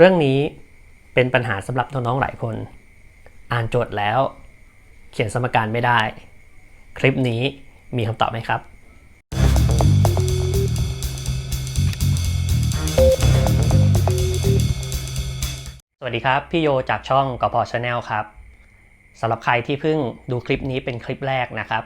เรื่องนี้เป็นปัญหาสำหรับน้องๆหลายคน อ่านโจทย์แล้ว เขียนสมการไม่ได้ คลิปนี้มีคำตอบไหมครับสวัสดีครับ พี่โยจากช่องกพอชาแนลครับสำหรับใครที่เพิ่งดูคลิปนี้เป็นคลิปแรกนะครับ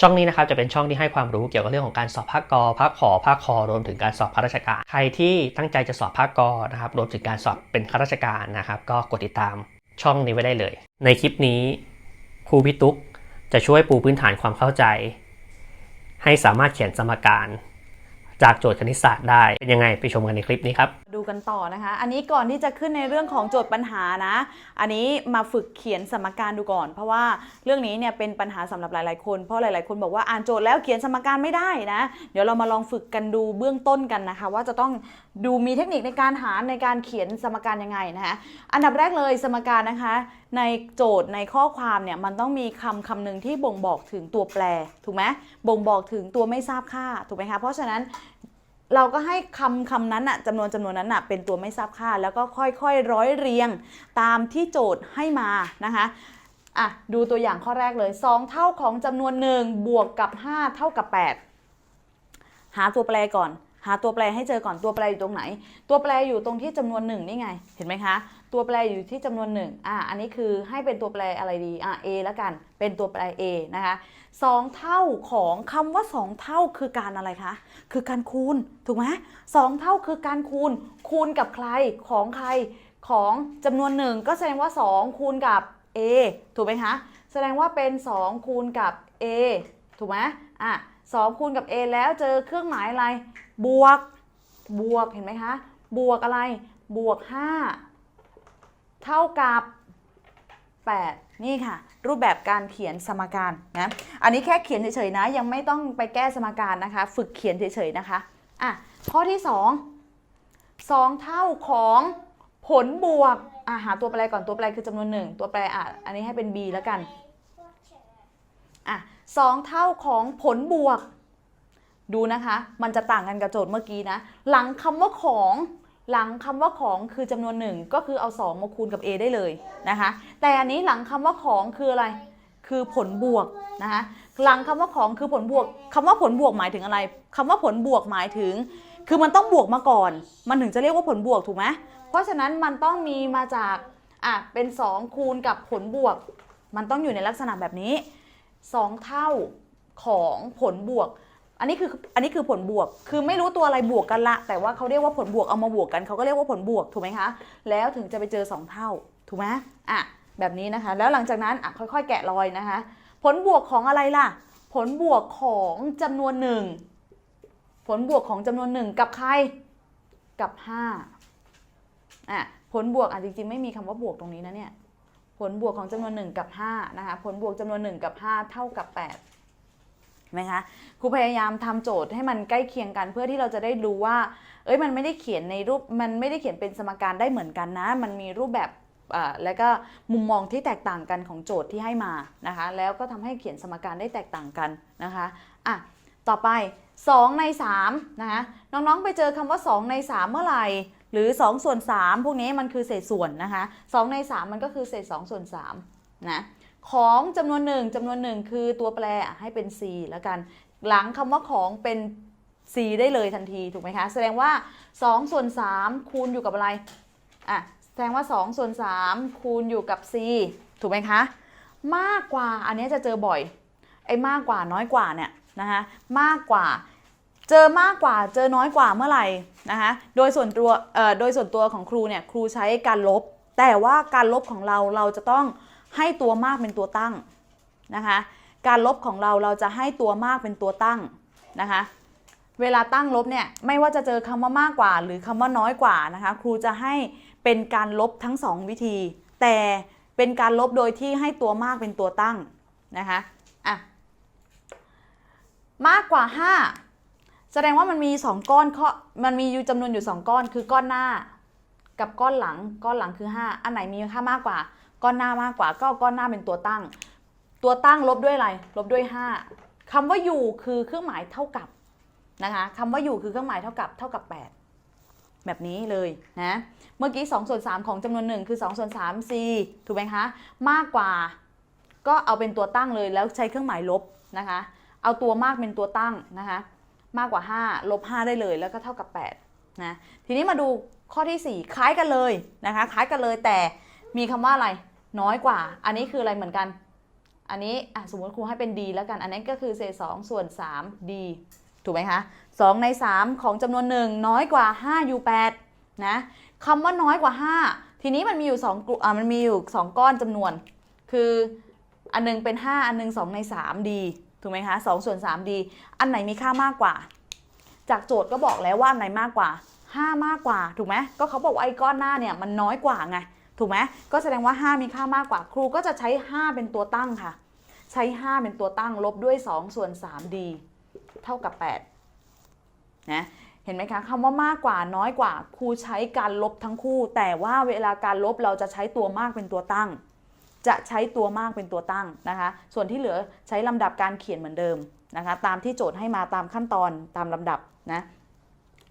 ช่องนี้นะครับจะเป็นช่องที่ให้ความรู้เกี่ยวกับเรื่องของการสอบภาคกอภาคขอภาคคอรวมถึงการสอบข้าราชการ ใครที่ตั้งใจจะสอบภาคกอนะครับรวมถึงการสอบเป็นข้าราชการนะครับก็กดติดตามช่องนี้ไว้ได้เลย ในคลิปนี้ครูพิตุ๊กจะช่วยปูพื้นฐานความเข้าใจ ให้สามารถเขียนสมการ จากโจทย์คณิตศาสตร์ได้ เป็นยังไงไปชมกันในคลิปนี้ครับ ดูกันต่อนะคะ อันนี้ก่อนที่จะขึ้นในเรื่องของโจทย์ปัญหานะ อันนี้มาฝึกเขียนสมการดูก่อน เพราะว่าเรื่องนี้เนี่ยเป็นปัญหาสำหรับหลาย ๆ คน เพราะหลาย ๆ คนบอกว่าอ่านโจทย์แล้วเขียนสมการไม่ได้นะ เดี๋ยวเรามาลองฝึกกันดูเบื้องต้นกันนะคะ ว่าจะต้องดูมีเทคนิคในการหารในการเขียนสมการยังไงนะคะ อันดับแรกเลยสมการนะคะในโจทย์ในข้อความเนี่ยมันต้องมีคำคำหนึ่งที่บ่งบอกถึงตัวแปรถูกไหมบ่งบอกถึงตัวไม่ทราบค่าถูกไหมคะเพราะฉะนั้นเราก็ให้คำคำนั้นอะจำนวนจำนวนนั้นอะเป็นตัวไม่ทราบค่า แล้วก็ค่อยๆร้อยเรียงตามที่โจทย์ให้มานะคะอะดูตัวอย่างข้อแรกเลย 2 เท่าของจำนวนหนึ่งบวกกับ 5 เท่ากับ 8 หาตัวแปรก่อน หาตัวแปรให้เจอก่อนตัวแปรอยู่ตรงไหน ตัวแปรอยู่ตรงที่จำนวนหนึ่งนี่ไง เห็นไหมคะ ตัวแปรอยู่ที่จำนวนหนึ่งอะอันนี้คือให้เป็นตัวแปรอะไรดีอะ a แล้วกัน เป็นตัวแปร a นะคะสองเท่าของคำว่า 2 เท่าคือการอะไรคะ คือการคูณ ถูกไหมสองเท่าคือการคูณ คูณกับใคร ของใคร ของจำนวนหนึ่งก็แสดงว่า 2 คูณกับ a ถูกไหมคะ แสดงว่าเป็น 2 คูณกับ a ถูกไหมอะสองคูณกับ a แล้วเจอเครื่องหมายอะไร บวก บวก เห็นไหมคะ บวกอะไร บวก 5 เท่ากับ 8 นี่ค่ะ รูปแบบการเขียนสมการนะอันนี้แค่เขียนเฉยๆนะ ยังไม่ต้องไปแก้สมการนะคะ ฝึกเขียนเฉยๆนะคะอะข้อที่ 2 2 เท่าของผลบวกอะหาตัวแปรก่อนตัวแปรคือจำนวนหนึ่งตัวแปรอะอันนี้ให้เป็น b แล้วกันอะสองเท่าของผลบวก ดูนะคะ มันจะต่างกันกับโจทย์เมื่อกี้นะ หลังคำว่าของ หลังคำว่าของคือจำนวนหนึ่งก็คือเอา 2 มาคูณกับ a ได้เลยนะคะ แต่อันนี้หลังคำว่าของคืออะไร คือผลบวกนะคะหลังคำว่าของคือผลบวกคำว่าผลบวกหมายถึงอะไรคำว่าผลบวกหมายถึง คือมันต้องบวกมาก่อน มันถึงจะเรียกว่าผลบวกถูกไหมเพราะฉะนั้นมันต้องมีมาจากอะเป็น 2 คูณกับผลบวก มันต้องอยู่ในลักษณะแบบนี้ 2 เท่าของผลบวก อันนี้คืออันนี้คือผลบวก คือไม่รู้ตัวอะไรบวกกันละ แต่ว่าเขาเรียกว่าผลบวกเอามาบวกกันเขาก็เรียกว่าผลบวกถูกไหมคะ แล้วถึงจะไปเจอ 2 เท่าถูกไหมอะแบบนี้นะคะ แล้วหลังจากนั้นอะค่อยๆ แกะรอยนะคะ ผลบวกของอะไรล่ะ ผลบวกของจำนวนหนึ่งผลบวกของจำนวนหนึ่งกับใครกับ5อะผลบวกอะจริงๆไม่มีคำว่าบวกตรงนี้นะเนี่ยผลบวกของจำนวน 1 กับ5นะคะผลบวกจำนวน 1 กับ 5 เท่ากับ 8 ไหมคะครูพยายามทำโจทย์ให้มันใกล้เคียงกัน เพื่อที่เราจะได้รู้ว่า เอ้ยมันไม่ได้เขียนในรูปมันไม่ได้เขียนเป็นสมการได้เหมือนกันนะ มันมีรูปแบบอ่แล้วก็มุมมองที่แตกต่างกันของโจทย์ที่ให้มานะคะ แล้วก็ทำให้เขียนสมการได้แตกต่างกันนะคะอะต่อไป 2 ใน3นะคะน้องๆไปเจอคำว่า 2 ใน 3 เมื่อไหร่หรือ 2 ส่วน 3 พวกนี้มันคือเศษส่วนนะคะ2ใน 3 มันก็คือเศษ 2 ส่วน3นะ ของจำนวนหนึ่งจำนวนหนึ่งคือตัวแปรให้เป็น c แล้วกัน หลังคำว่าของเป็น c ได้เลยทันทีถูกไหมคะ แสดงว่า2ส่วน3คูณอยู่กับอะไรอะแสดงว่า2ส่วน3คูณอยู่กับ c ถูกไหมคะ มากกว่าอันนี้จะเจอบ่อยไอ้มากกว่าน้อยกว่าเนี่ยนะคะมากกว่าเจอมากกว่าเจอน้อยกว่าเมื่อไหร่นะคะโดยส่วนตัวโดยส่วนตัวของครูเนี่ยครูใช้การลบ แต่ว่าการลบของเราเราจะต้อง ให้ตัวมากเป็นตัวตั้งนะคะ การลบของเราเราจะให้ตัวมากเป็นตัวตั้งนะคะ เวลาตั้งลบเนี่ยไม่ว่าจะเจอคำว่ามากกว่า หรือคำว่าน้อยกว่านะคะ ครูจะให้เป็นการลบทั้งสองวิธี แต่เป็นการลบโดยที่ให้ตัวมากเป็นตัวตั้งนะคะอะมากกว่า 5 แสดงว่ามันมี 2 ก้อนข้อมันมีอยู่จำนวนอยู่ 2 ก้อน คือก้อนหน้า กับก้อนหลัง ก้อนหลังคือ 5 อันไหนมีค่ามากกว่า ก้อนหน้ามากกว่าก็ก้อนหน้าเป็นตัวตั้ง ตัวตั้งลบด้วยอะไร ลบด้วย 5คำว่าอยู่คือเครื่องหมายเท่ากับนะคะคำว่าอยู่คือเครื่องหมายเท่ากับเท่ากับแบบนี้เลยนะเมื่อกี้2ส่วน3ของจำนวนหนึ่งคือ2ส่วน3 c ถูกไหมคะมากกว่าก็เอาเป็นตัวตั้งเลยแล้วใช้เครื่องหมายลบนะคะ เอาตัวมากเป็นตัวตั้งนะคะ มากกว่า 5 ลบ 5 ได้เลยแล้วก็เท่ากับ8นะทีนี้มาดูข้อที่ 4 คล้ายกันเลยนะคะ คล้ายกันเลยแต่มีคำว่าอะไร น้อยกว่า อันนี้คืออะไรเหมือนกัน อันนี้สมมติครูให้เป็น d แล้วกัน อันนั้ก็คือเศษ2ส่วน3 d ถูกไหมคะ2ใน 3 ของจำนวนหนึ่งน้อยกว่า5 u 8นะคำว่าน้อยกว่า 5 ทีนี้มันมีอยู่2กลุ่มอะมันมีอยู่ 2 ก้อนจำนวน คืออันหนึงเป็น 5 อันหนึง2ใน 3 d ถูกไหมคะ2ส่วน3 d อันไหนมีค่ามากกว่า จากโจทย์ก็บอกแล้วว่าอันไหนมากกว่า 5 มากกว่า ถูกไหมก็เขาบอกว่าไอ้ก้อนหน้าเนี่ยมันน้อยกว่าไง ถูกไหมก็แสดงว่า 5 มีค่ามากกว่า ครูก็จะใช้ 5 เป็นตัวตั้งค่ะ ใช้ 5 เป็นตัวตั้งลบด้วย 2 ส่วน 3d เท่ากับ8นะเห็นไหมคะคำว่ามากกว่าน้อยกว่า ครูใช้การลบทั้งคู่ แต่ว่าเวลาการลบเราจะใช้ตัวมากเป็นตัวตั้ง จะใช้ตัวมากเป็นตัวตั้งนะคะ ส่วนที่เหลือใช้ลำดับการเขียนเหมือนเดิมนะคะ ตามที่โจทย์ให้มาตามขั้นตอนตามลำดับนะ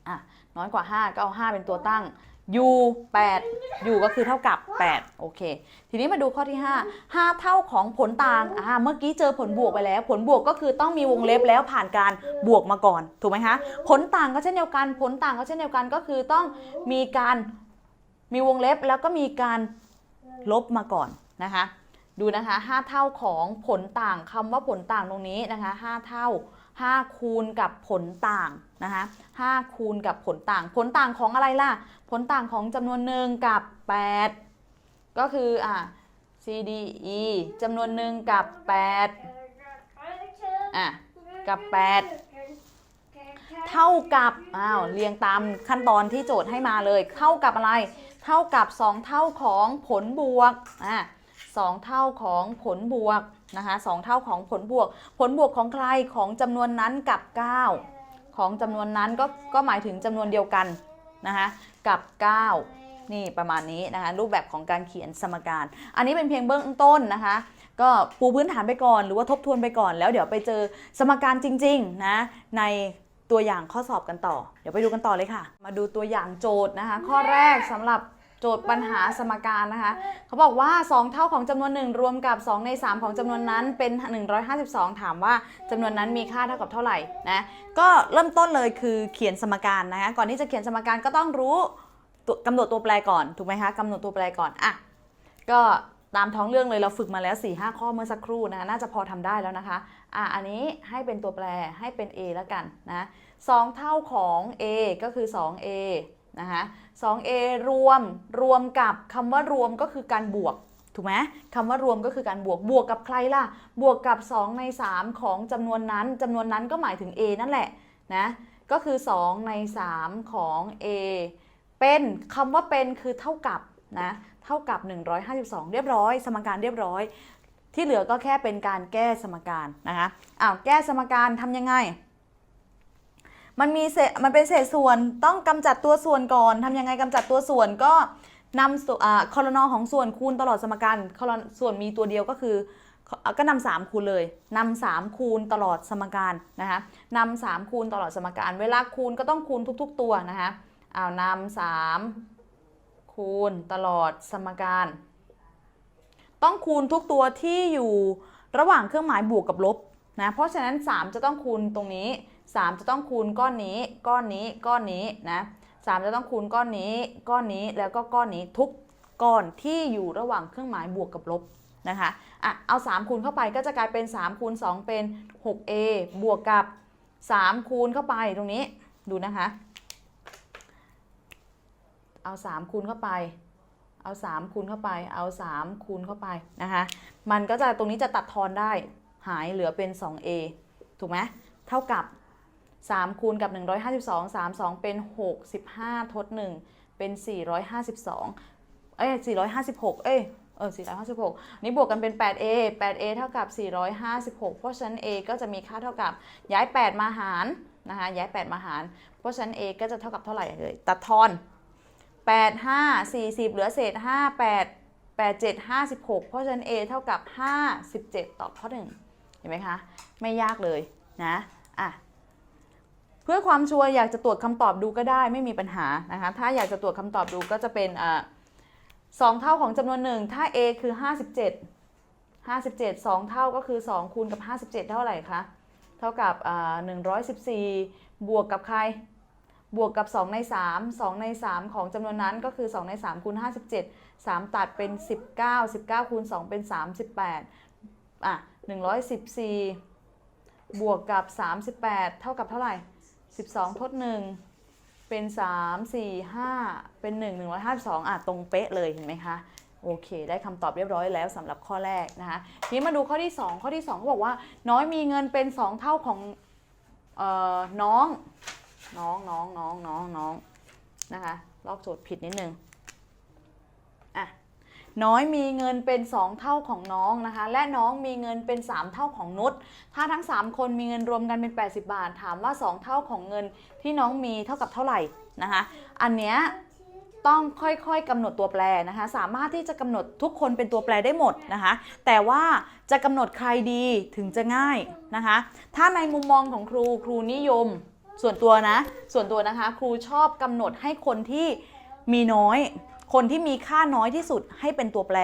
อะน้อยกว่า 5 ก็เอา 5 เป็นตัวตั้ง u 8 u ก็คือเท่ากับ 8 โอเค ทีนี้มาดูข้อที่ 5 5 เท่าของผลต่างอ่าเมื่อกี้เจอผลบวกไปแล้ว ผลบวกก็คือต้องมีวงเล็บแล้วผ่านการบวกมาก่อน ถูกไหมคะ ผลต่างก็เช่นเดียวกัน ผลต่างก็เช่นเดียวกันก็คือต้องมีการมีวงเล็บแล้วก็มีการลบมาก่อนนะคะ ดูนะคะ 5 เท่าของผลต่างคำว่าผลต่างตรงนี้นะคะ 5 เท่า 5 คูณกับผลต่างนะคะ5คูณกับผลต่าง ผลต่างของอะไรล่ะ ผลต่างของจำนวนหนึ่งกับ 8 ก็คืออะ c d e จำนวนหนึ่งกับ 8 อะ กับ 8 เท่ากับ อ้าว เรียงตามขั้นตอนที่โจทย์ให้มาเลย เท่ากับอะไร เท่ากับ 2 เท่าของผลบวก อะ สองเท่าของผลบวกนะคะสองเท่าของผลบวก ผลบวกของใครของจำนวนนั้นกับ 9 ของจำนวนนั้นก็ก็หมายถึงจำนวนเดียวกันนะคะกับ 9 นี่ประมาณนี้นะคะรูปแบบของการเขียนสมการ อันนี้เป็นเพียงเบื้องต้นนะคะก็ปูพื้นฐานไปก่อนหรือว่าทบทวนไปก่อน แล้วเดี๋ยวไปเจอสมการจริงๆนะในตัวอย่างข้อสอบกันต่อ เดี๋ยวไปดูกันต่อเลยค่ะ มาดูตัวอย่างโจทย์นะคะ ข้อแรกสำหรับ โจทย์ปัญหาสมการนะคะเขาบอกว่า 2 เท่าของจำนวนหนึ่งรวมกับ 2 ใน 3 ของจำนวนนั้นเป็น 152 ถามว่าจำนวนนั้นมีค่าเท่ากับเท่าไหร่นะก็เริ่มต้นเลยคือเขียนสมการนะคะก่อนที่จะเขียนสมการก็ต้องรู้ตัวกำหนดตัวแปรก่อนถูกไหมคะกำหนดตัวแปรก่อนอะก็ตามท้องเรื่องเลยเราฝึกมาแล้ว4-5ข้อเมื่อสักครู่นะน่าจะพอทำได้แล้วนะคะอะอันนี้ให้เป็นตัวแปรให้เป็น a แล้วกันนะ2เท่าของ a ก็คือ 2a นะคะ 2a รวมรวมกับคำว่ารวมก็คือการบวกถูกไหมคำว่ารวมก็คือการบวกบวกกับใครล่ะ บวกกับ 2 ใน 3 ของจำนวนนั้นจำนวนนั้นก็หมายถึง a นั่นแหละนะก็คือ 2 ใน 3 ของ a เป็นคำว่าเป็นคือเท่ากับนะเท่ากับ 152 เรียบร้อย สมการเรียบร้อย ที่เหลือก็แค่เป็นการแก้สมการนะคะอ้าวแก้สมการทำยังไง มันมีเศษมันเป็นเศษส่วนต้องกำจัดตัวส่วนก่อนทำยังไงกำจัดตัวส่วนก็นำอ่าคอรนอของส่วนคูณตลอดสมการคอรส่วนมีตัวเดียวก็คือก็นำสามคูณเลยนำสามคูณตลอดสมการนะคะนำสามคูณตลอดสมการ เวลาคูณก็ต้องคูณทุก ๆ ตัวนะคะเอานำสามคูณตลอดสมการ ต้องคูณทุกตัวที่อยู่ระหว่างเครื่องหมายบวกกับลบนะเพราะฉะนั้น 3 จะต้องคูณตรงนี้ 3 จะต้องคูณก้อนนี้ ก้อนนี้ ก้อนนี้นะ3จะต้องคูณก้อนนี้ ก้อนนี้ แล้วก็ก้อนนี้ทุกก้อนที่อยู่ระหว่างเครื่องหมายบวกกับลบนะคะอะเอา 3 คูณเข้าไปก็จะกลายเป็น 3 คูณ 2 เป็น 6a บวกกับ 3 คูณเข้าไปตรงนี้ ดูนะคะ เอา 3 คูณเข้าไป เอา 3 คูณเข้าไป เอา 3 คูณเข้าไปนะคะ มันก็จะตรงนี้จะตัดทอนได้ หายเหลือเป็น 2a ถูกไหมเท่ากับ 3 คูณกับ 152 3 2 เป็น 65 ทด 1 เป็น 452 เอ้ย 456 เอ้ย เออ 456 นี่บวกกันเป็น 8a 8a เท่ากับ 456 เพราะฉะนั้น a ก็จะมีค่าเท่ากับย้าย 8 มาหารนะคะย้าย 8 มาหาร เพราะฉะนั้น a ก็จะเท่ากับเท่าไหร่เลย ตัดทอน 8 5 40 เหลือเศษ 5 8 8 7 56 เพราะฉะนั้น a เท่ากับ 57 ตอบข้อ 1 เห็นไหมคะ ไม่ยากเลยนะ เพื่อความชัวร์อยากจะตรวจคำตอบดูก็ได้ไม่มีปัญหานะคะถ้าอยากจะตรวจคำตอบดูก็จะเป็นสองเท่าของจำนวนหนึ่งถ้า a คือ 57 57 2 เท่าก็คือ 2 คูณกับ 57 เท่าไหร่คะเท่ากับอ่า114 บวกกับใครบวกกับ 2 ใน 3 2 ใน 3 ของจำนวนนั้นก็คือ 2 ใน3คูณ57 3 ตัดเป็น 19 19คูณ2เป็น 38อะ114 บวกกับ 38 เท่ากับเท่าไหร่ 12 ทด 1 เป็น 3 4 5 เป็น 1 152อะตรงเป๊ะเลยเห็นไหมคะ โอเค ได้คำตอบเรียบร้อยแล้วสำหรับข้อแรกนะคะทีนี้มาดูข้อที่ 2 ข้อที่2เขาบอกว่า น้อยมีเงินเป็น 2 เท่าของเอ่อน้อง น้องน้องน้องน้องน้องนะคะลอกโจทย์ผิดนิดนึง น้อยมีเงินเป็น 2 เท่าของน้องนะคะ และน้องมีเงินเป็น 3 เท่าของนุชถ้าทั้ง 3 คนมีเงินรวมกันเป็น 80 บาท ถามว่า 2 เท่าของเงินที่น้องมีเท่ากับเท่าไหร่นะคะ อันเนี้ยต้องค่อยๆกำหนดตัวแปรนะคะ สามารถที่จะกำหนดทุกคนเป็นตัวแปรได้หมดนะคะ แต่ว่าจะกำหนดใครดีถึงจะง่ายนะคะ ถ้าในมุมมองของครูครูนิยมส่วนตัวนะ ส่วนตัวนะคะ ครูชอบกำหนดให้คนที่มีน้อย คนที่มีค่าน้อยที่สุดให้เป็นตัวแปร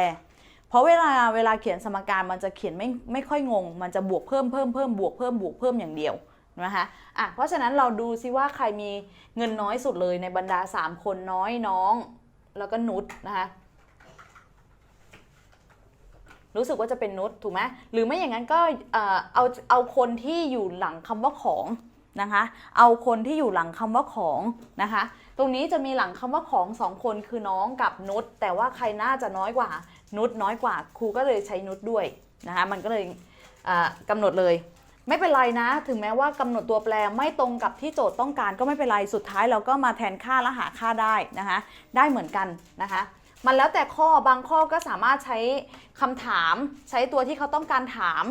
เพราะเวลาเวลาเขียนสมการมันจะเขียนไม่ไม่ค่อยงง มันจะบวกเพิ่มเพิ่มเพิ่มบวกเพิ่มบวกเพิ่มอย่างเดียวนะคะอะเพราะฉะนั้นเราดูซิว่าใครมีเงินน้อยสุดเลยในบรรดา 3 คนน้อยน้อง แล้วก็นุชนะคะรู้สึกว่าจะเป็นนุชถูกไหมหรือไม่อย่างนั้นก็เออเอาเอาคนที่อยู่หลังคำว่าของนะคะ เอาคนที่อยู่หลังคำว่าของนะคะ ตรงนี้จะมีหลังคำว่าของสองคนคือน้องกับนุชแต่ว่าใครน่าจะน้อยกว่า นุชน้อยกว่าครูก็เลยใช้นุชด้วยนะคะมันก็เลยอ่ากำหนดเลยไม่เป็นไรนะ ถึงแม้ว่ากำหนดตัวแปรไม่ตรงกับที่โจทย์ต้องการก็ไม่เป็นไร สุดท้ายเราก็มาแทนค่าและหาค่าได้นะคะ ได้เหมือนกันนะคะ มันแล้วแต่ข้อบางข้อก็สามารถใช้คำถามใช้ตัวที่เขาต้องการถาม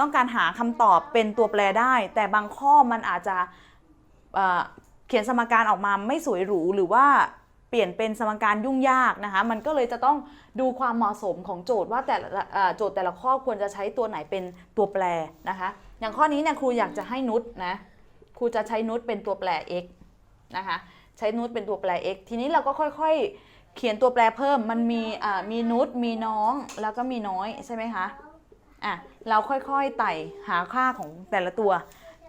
ต้องการหาคำตอบเป็นตัวแปรได้ แต่บางข้อมันอาจจะ เขียนสมการออกมาไม่สวยหรูหรือว่าเปลี่ยนเป็นสมการยุ่งยากนะคะ มันก็เลยจะต้องดูความเหมาะสมของโจทย์ว่าแต่ละโจทย์แต่ละข้อควรจะใช้ตัวไหนเป็นตัวแปรนะคะ อย่างข้อนี้เนี่ยครูอยากจะให้นุชนะครูจะใช้นุชเป็นตัวแปร x นะคะใช้นุชเป็นตัวแปร x ทีนี้เราก็ค่อยๆ เขียนตัวแปรเพิ่มมันมีอ่ามีนุชมีน้องแล้วก็มีน้อยใช่ไหมคะอะเราค่อยๆไต่หาค่าของแต่ละตัว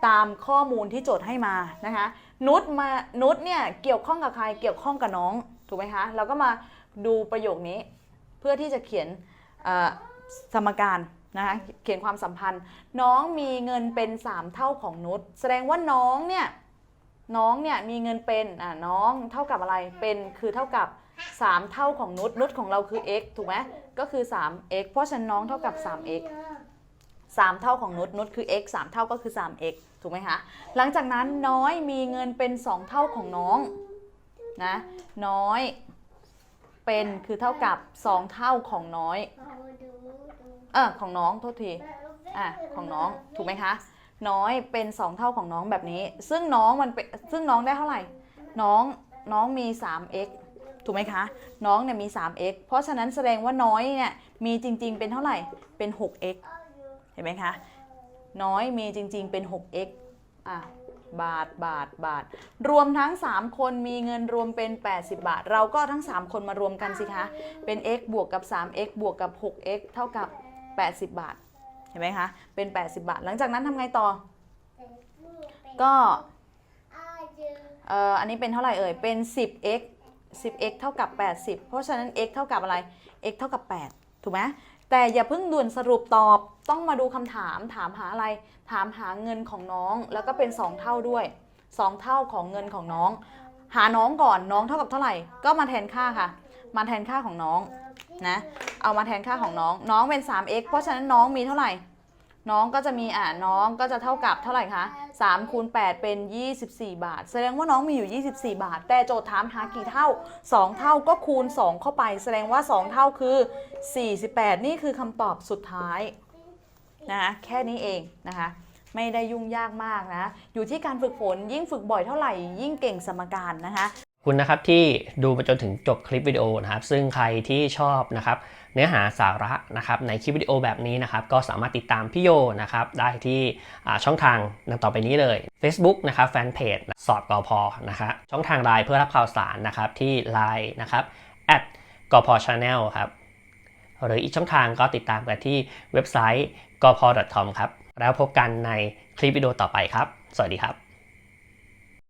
ตามข้อมูลที่โจทย์ให้มานะคะ นุชมานุชเนี่ยเกี่ยวข้องกับใครเกี่ยวข้องกับน้องถูกไหมคะเราก็มาดูประโยคนี้ เพื่อที่จะเขียนสมการนะคะเขียนความสัมพันธ์ น้องมีเงินเป็น 3 เท่าของนุชแสดงว่าน้องเนี่ยน้องเนี่ยมีเงินเป็นอะน้องเท่ากับอะไรเป็นคือเท่ากับ 3 เท่าของนุชนุชของเราคือ x ถูกไหมก็คือ 3x เพราะฉะนั้นน้องเท่ากับ 3x 3 เท่าของนุชนุชคือ x 3 เท่าก็คือ 3x ถูกไหมคะหลังจากนั้นน้อยมีเงินเป็น 2 เท่าของน้องนะน้อยเป็นคือเท่ากับ 2 เท่าของน้อยเออของน้องโทษทีอะของน้องถูกไหมคะน้อยเป็น 2 เท่าของน้องแบบนี้ ซึ่งน้องมันเป็นซึ่งน้องได้เท่าไหร่ น้องน้องมี 3x ถูกไหมคะ น้องเนี่ยมี 3x เพราะฉะนั้นแสดงว่าน้อยเนี่ยมีจริง ๆ เป็นเท่าไหร่เป็น 6x เห็นไหมคะน้อยมีจริง ๆ เป็น 6x อะบาทบาทบาท รวมทั้ง 3 คนมีเงินรวมเป็น 80 บาท เราก็ทั้ง 3 คนมารวมกันสิคะ เป็น x บวกกับ 3x บวกกับ 6x เท่ากับ 80 บาท เห็นไหมคะ เป็น 80 บาท หลังจากนั้นทำไงต่อ ก็เอ่ออันนี้เป็นเท่าไหร่เอ่ย เป็น 10x 10x เท่ากับ 80 เพราะฉะนั้น x เท่ากับอะไร x เท่ากับ 8 ถูกไหม แต่อย่าเพิ่งด่วนสรุปตอบ ต้องมาดูคำถาม ถามหาอะไร ถามหาเงินของน้อง แล้วก็เป็น 2 เท่าด้วย 2 เท่าของเงินของน้อง หาน้องก่อน น้องเท่ากับเท่าไหร่ ก็มาแทนค่าค่ะ มาแทนค่าของน้องนะ เอามาแทนค่าของน้อง น้องเป็น 3x เพราะฉะนั้นน้องมีเท่าไหร่ น้องก็จะมีอ่าน้องก็จะเท่ากับเท่าไหร่คะ3คูณ8เป็น 24 บาท แสดงว่าน้องมีอยู่ 24 บาท แต่โจทย์ถามหากี่เท่า 2 เท่าก็คูณ 2 เข้าไป แสดงว่า 2 เท่าคือ 48 นี่คือคำตอบสุดท้ายนะคะแค่นี้เองนะคะไม่ได้ยุ่งยากมากนะ อยู่ที่การฝึกฝนยิ่งฝึกบ่อยเท่าไหร่ ยิ่งเก่งสมการนะคะ คุณนะครับที่ดูมาจนถึงจบคลิปวิดีโอนะครับ ซึ่งใครที่ชอบนะครับเนื้อหาสาระนะครับในคลิปวิดีโอแบบนี้นะครับก็สามารถติดตามพี่โยนะครับได้ที่ช่องทางดังต่อไปนี้เลย Facebook นะครับแฟนเพจสอบกอพอนะครับช่องทางไลน์เพื่อรับข่าวสารนะครับที่ Line นะครับ at กพ channel ครับหรืออีกช่องทางก็ติดตามกันที่เว็บไซต์ gopol.com ครับแล้วพบกันในคลิปวิดีโอต่อไปครับ สวัสดีครับ